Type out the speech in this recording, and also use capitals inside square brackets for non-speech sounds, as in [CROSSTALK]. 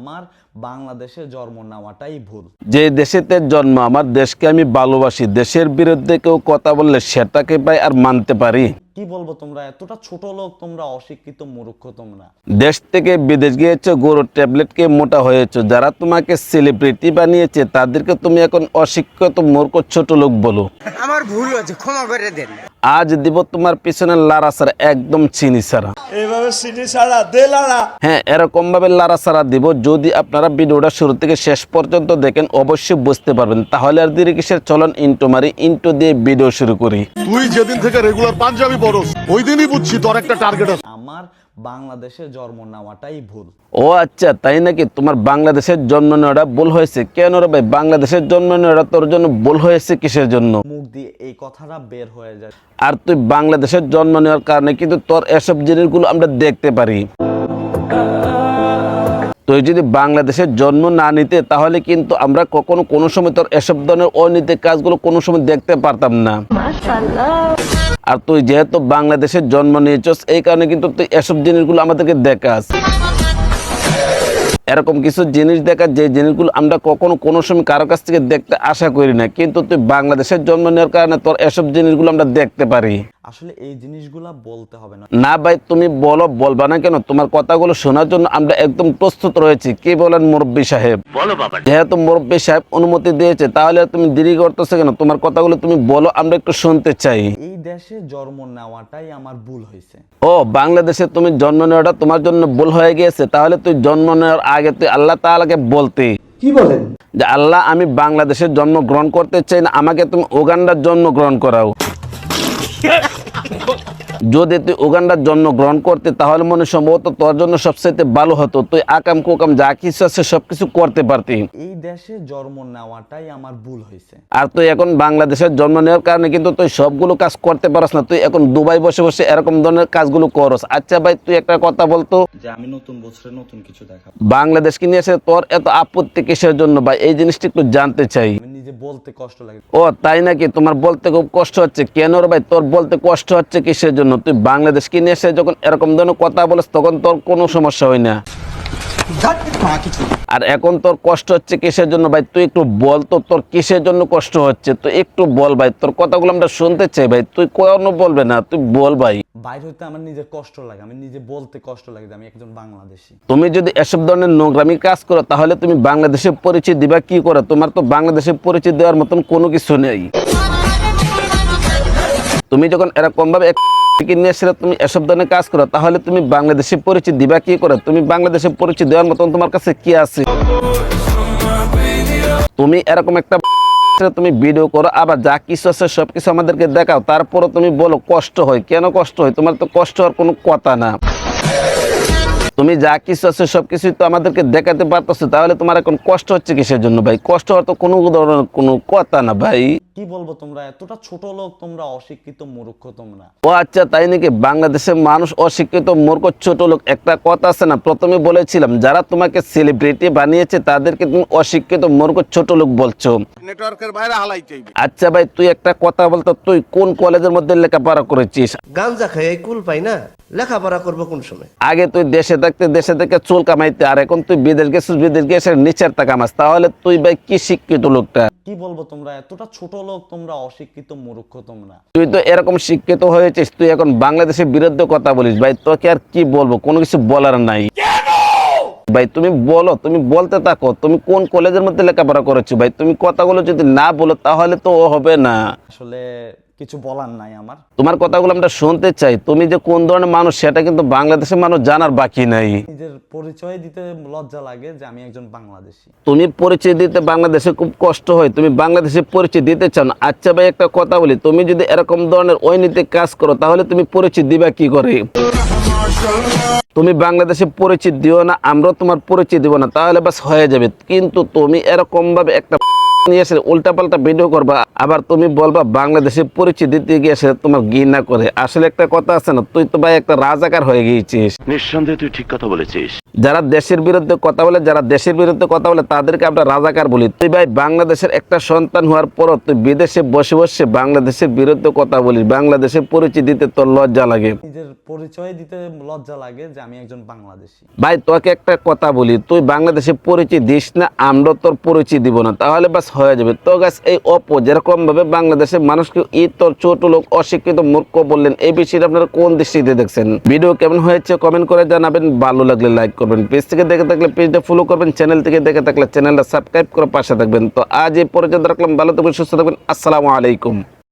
আমার বাংলাদেশে জন্ম নেওয়াটাই ভুল। যে দেশেতে জন্ম আমার দেশকে আমি ভালোবাসি দেশের বিরুদ্ধে কেউ কথা বললে সেটাকে পাই আর মানতে পারি। কি বলব তোমরা? এতটা ছোট লোক তোমরা অশিক্ষিত মূর্খ তোমরা। দেশ থেকে বিদেশ গিয়েছো গরুর ট্যাবলেটকে মোটা হয়েছো। যারা তোমাকে সেলিব্রিটি বানিয়েছে তাদেরকে তুমি এখন অশিক্ষিত মূর্খ ছোট লোক বলো। আমার ভুল হয়েছে ক্ষমা করে দেন। আজ দিব তোমার পিছনে লারা সারা একদম চিনি সারা এইভাবে সিটি ছাড়া দে লাড়া হ্যাঁ এরকম ভাবে লারা সারা দিব যদি আপনারা ভিডিওটা শুরু থেকে শেষ পর্যন্ত দেখেন অবশ্যই বুঝতে পারবেন। তাহলে আর দেরি কিসের? চলন ইন্টো মারি ইন্টো দিয়ে ভিডিও শুরু করি। তুই যেদিন থেকে রেগুলার পাঞ্জাবি পরস ওই দিনই বুঝছি তোর একটা টার্গেট আছে। আমার বাংলাদেশে জন্ম নেওয়াটাই ভুল। ও আচ্ছা তাই নাকি? তোমার বাংলাদেশের জন্ম নেওয়াটা ভুল হয়েছে? কেন রে ভাই? বাংলাদেশের জন্ম নেওয়াটা তোর জন্য ভুল হয়েছে কিসের জন্য? মুখ দিয়ে এই কথাটা বের হয়ে যায়। আর তুই বাংলাদেশের জন্ম নেওয়ার কারণে কিন্তু তোর এসব জিনিসগুলো আমরা দেখতে পারি। তুই যদি বাংলাদেশের জন্ম না নিতে তাহলে কিন্তু আমরা কখনো কোনো সময় তোর এসব ধরনের অনৈতিক কাজগুলো কোনো সময় দেখতে পারতাম না। আর তুই যেহেতু বাংলাদেশের জন্ম নিয়েছস এই কারণে কিন্তু তুই এসব জিনিসগুলো আমাদেরকে দেখাস এরকম কিছু জিনিস দেখা যে জিনিসগুলো আমরা কখনো কোনো সময় কারও কাছ থেকে দেখতে আশা করি না। কিন্তু তুই বাংলাদেশের জন্ম নেওয়ার কারণে তোর এসব জিনিসগুলো আমরা দেখতে পারি। আসলে এই জিনিসগুলা বলতে হবে না। না ভাই তুমি বলো বলবা না কেন? তোমার কথাগুলো শোনার জন্য আমরা একদম প্রস্তুত রয়েছি। কি বলেন মুরব্বী সাহেব? বলো বাবা যেহেতু মুরব্বী সাহেব অনুমতি দিয়েছে তাহলে তুমি দেরি করতেছো কেন? তোমার কথাগুলো তুমি বলো আমরা একটু শুনতে চাই। এই দেশে জন্ম নেওয়াটাই আমার ভুল হয়েছে। ও বাংলাদেশে তুমি জন্ম নেওয়াটা তোমার জন্য ভুল হয়ে গিয়েছে। তাহলে তুই জন্ম নেওয়ার আগে তুই আল্লাহ তাআলাকে বলতে। কি বলেন? যে আল্লাহ আমি বাংলাদেশে জন্ম গ্রহণ করতে চাই না আমাকে তুমি ওগান্ডার জন্ম গ্রহণ করাও। যদি তুই উগান্ডার জন্ম গ্রহণ করতে তাহলে মনে সম্ভবত তোর জন্য সবচেয়ে ভালো হতো। তুই আকাম কুকাম যা কিছু আছে সবকিছু করতে পারতি। এই দেশে জন্ম নেওয়াটাই আমার ভুল হয়েছে। আর তুই এখন বাংলাদেশের জন্ম নেওয়ার কারণে কিন্তু তুই সবগুলো কাজ করতে পারস না। তুই এখন দুবাই বসে বসে এরকম ধরনের কাজগুলো করস। আচ্ছা ভাই তুই একটা কথা বলতো? যে আমি নতুন বছরে নতুন কিছু দেখাবো। বাংলাদেশকে নিয়ে এসে তোর এত আপত্তি কিসের জন্য ভাই? এই জিনিসটা একটু জানতে চাই। নিজে বলতে কষ্ট লাগে। ও তাই নাকি? তোমার বলতে খুব কষ্ট হচ্ছে। কেন রে ভাই? তোর বলতে কষ্ট হচ্ছে কিসের জন্য? তুই বাংলাদেশকে নিয়ে এসে যখন এরকম ধরনের কথা বলিস তখন তোর কোনো সমস্যা হয় না। আর এখন তোর কষ্ট হচ্ছে কিসের জন্য ভাই? তুই একটু বল তো তোর কিসের জন্য কষ্ট হচ্ছে? তুই একটু বল ভাই তোর কথাগুলো আমরা শুনতে চাই ভাই। তুই কোনো বলবে না তুই বল ভাই। বাইরে হইতে আমার নিজের কষ্ট লাগে আমি নিজে বলতে কষ্ট লাগে যে আমি একজন বাংলাদেশি। তুমি যদি এসব ধরনের নোংরামি কাজ করো তাহলে তুমি বাংলাদেশের পরিচয় দিবা কি করে? তোমার তো বাংলাদেশের পরিচয় দেওয়ার মতন কোনো কিছু নেই। তুমি যখন এরকম ভাবে নিয়ে তুমি এসব ধরনের কাজ করো, তাহলে তুমি বাংলাদেশের পরিচয় দিবা কি করে? তুমি বাংলাদেশের পরিচয় দেওয়ার মতন তোমার কাছে কি আছে? তুমি এরকম একটা [LAUGHS] তুমি ভিডিও করো, আবার যা কিছু আছে সবকিছু আমাদেরকে দেখাও, তারপরও তুমি বলো কষ্ট হয়। কেন কষ্ট হয়? তোমার তো কষ্ট হওয়ার কোনো কথা না। তুমি যা কিছু আছে সবকিছুই তো আমাদেরকে দেখাতে পারতেছো, তাহলে তোমার এখন কষ্ট হচ্ছে কিসের জন্য ভাই? কষ্ট হওয়ার তো কোনো ধরনের কোনো কথা না ভাই। কি বলব তোমরা? এতটা ছোট লোক তোমরা অশিক্ষিত মূর্খ তোমরা। ও আচ্ছা তাই নাকি? বাংলাদেশের মানুষ অশিক্ষিত মূর্খ ছোট লোক একটা কথা আছে না প্রথমে বলেছিলাম যারা তোমাকে সেলিব্রিটি বানিয়েছে তাদেরকে তুমি অশিক্ষিত মূর্খ ছোট লোক বলছো। নেটওয়ার্কের বাইরে হালাই চাইবি। আচ্ছা ভাই তুই একটা কথা বলতো তুই কোন কলেজের মধ্যে লেখাপড়া করেছিস? গাঞ্জা খাই কুল পাই না লেখাপড়া করব কোন সময়? আগে তুই দেশে থাকতে দেশে থেকে চুল কামাইতে আর এখন তুই বিদেশ গেছিস বিদেশ গিয়ে এসে নিচের তা কামাস তাহলে তুই ভাই কি শিক্ষিত লোকটা? কি বলব তোমরা? এতটা ছোট লোক তোমরা অশিক্ষিত মূর্খ তোমরা। তুই তো এরকম শিক্ষিত হয়েছিস তুই এখন বাংলাদেশের বিরুদ্ধে কথা বলিস। ভাই তোকে আর কি বলব? কোনো কিছু বলার নাই। ভাই তুমি বলো তুমি বলতে থাকো। তুমি কোন কলেজের মধ্যে লেখাপড়া করেছ? ভাই তুমি কথাগুলো যদি না বলো তাহলে তো ও হবে না। আসলে কিছু বলার নাই আমার। তোমার কথাগুলো আমরা শুনতে চাই। তুমি যে কোন ধরনের মানুষ সেটা কিন্তু বাংলাদেশের মানুষ জানার বাকি নাই। নিজের পরিচয় দিতে লজ্জা লাগে যে আমি একজন বাংলাদেশি। তুমি পরিচয় দিতে বাংলাদেশে খুব কষ্ট হয়। তুমি বাংলাদেশে পরিচয় দিতে চাও না। আচ্ছা ভাই একটা কথা বলি। তুমি যদি এরকম ধরনের অনৈতিক কাজ করো তাহলে তুমি পরিচয় দিবা কি করে? তুমি বাংলাদেশে পরিচয় দিও না আমরাও তোমার পরিচয় দিব না। তাহলে বাস হয়ে যাবে। কিন্তু তুমি এরকম ভাবে একটা নিয়ে এসে উল্টাপাল্টা ভিডিও করবা আবার তুমি বলবা বাংলাদেশের পরিচয় দিতে গিয়ে তোমার ঘৃণা করে। আসলে একটা কথা আছে না তুই তো ভাই একটা রাজাকার হয়ে গিয়েছিস। নিঃসন্দেহে তুই ঠিক কথা বলেছিস। যারা দেশের বিরুদ্ধে কথা বলে যারা দেশের বিরুদ্ধে কথা বলে তাদেরকে আমরা রাজাকার বলি। তুই ভাই বাংলাদেশের একটা সন্তান হওয়ার পরও তুই বিদেশে বসে বসে বাংলাদেশের বিরুদ্ধে কথা বলিস বাংলাদেশের পরিচয় দিতে তোর লজ্জা লাগে। নিজের পরিচয় দিতে লজ্জা লাগে যে আমি একজন বাংলাদেশি। ভাই তোকে একটা কথা বলি তুই বাংলাদেশে পরিচয় দিস না আমরা তোর পরিচয় দিব না। তাহলে বাস হয়ে যাবে। তো গাছ এই অপো যেরকম ভাবে বাংলাদেশের মানুষকে তোর ছোট লোক, অশিক্ষিত মূর্খ বললেন, এই বিষয়টা আপনারা কোন দৃষ্টিতে দেখছেন? ভিডিও কেমন হয়েছে কমেন্ট করে জানাবেন, ভালো লাগলে লাইক করবেন। পেজ থেকে দেখে থাকলে পেজটা ফলো করবেন চ্যানেল থেকে দেখে থাকলে চ্যানেলটা সাবস্ক্রাইব করে পাশে থাকবেন। তো আজ এই পর্যন্ত রাখলাম, ভালো থাকবেন, সুস্থ থাকবেন, আসসালামু আলাইকুম।